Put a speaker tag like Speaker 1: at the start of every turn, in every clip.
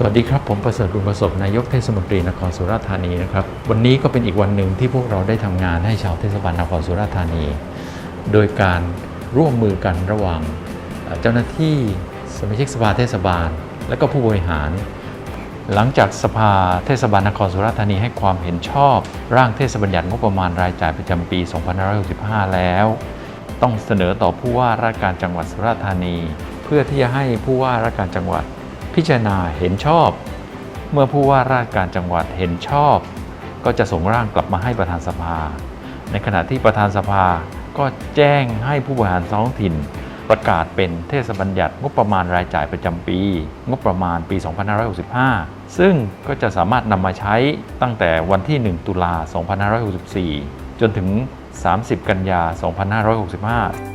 Speaker 1: สวัสดีครับ ผมประเสริฐบุญประสบนายกเทศมนตรีนครสุราษฎร์ธานีนะครับ วันนี้ก็เป็นอีกวันหนึ่งที่พวกเราได้ทำงานให้ชาวเทศบาลนครสุราษฎร์ธานี โดยการร่วมมือกันระหว่างเอ่อเจ้าหน้าที่สมาชิกสภาเทศบาล และก็ผู้บริหาร หลังจากสภาเทศบาลนครสุราษฎร์ธานีให้ความเห็นชอบ ร่างเทศบัญญัติงบประมาณรายจ่ายประจำปี 2565 แล้ว ต้องเสนอต่อผู้ว่าราชการจังหวัดสุราษฎร์ธานี เพื่อที่จะให้ผู้ว่าราชการจังหวัด พิจารณาเห็นชอบ เมื่อผู้ว่าราชการจังหวัดเห็นชอบ ก็จะส่งร่างกลับมาให้ประธานสภา ในขณะที่ประธานสภาก็แจ้งให้ผู้บริหารท้องถิ่น ประกาศเป็นเทศบัญญัติงบประมาณรายจ่ายประจำปี งบประมาณปี 2565 ซึ่งก็จะสามารถนำมาใช้ตั้งแต่วันที่ 1 ตุลา 2564 จนถึง 30 กันยา 2565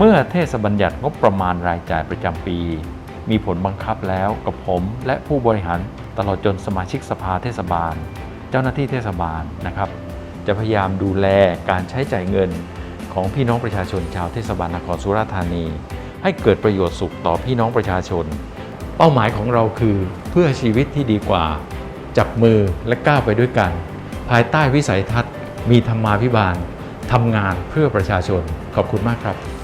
Speaker 1: เมื่อเทศบัญญัติงบประมาณรายจ่ายประจำปี มีผลบังคับแล้วกับผมและผู้บริหารตลอดจนสมาชิกสภาเทศบาล เจ้าหน้าที่เทศบาลนะครับ จะพยายามดูแลการใช้จ่ายเงินของพี่น้องประชาชนชาวเทศบาลนครสุราษฎร์ธานี ให้เกิดประโยชน์สุขต่อพี่น้องประชาชน เป้าหมายของเราคือเพื่อชีวิตที่ดีกว่า จับมือและก้าวไปด้วยกัน ภายใต้วิสัยทัศน์ มีธรรมาภิบาลทำงานเพื่อประชาชนขอบคุณมากครับ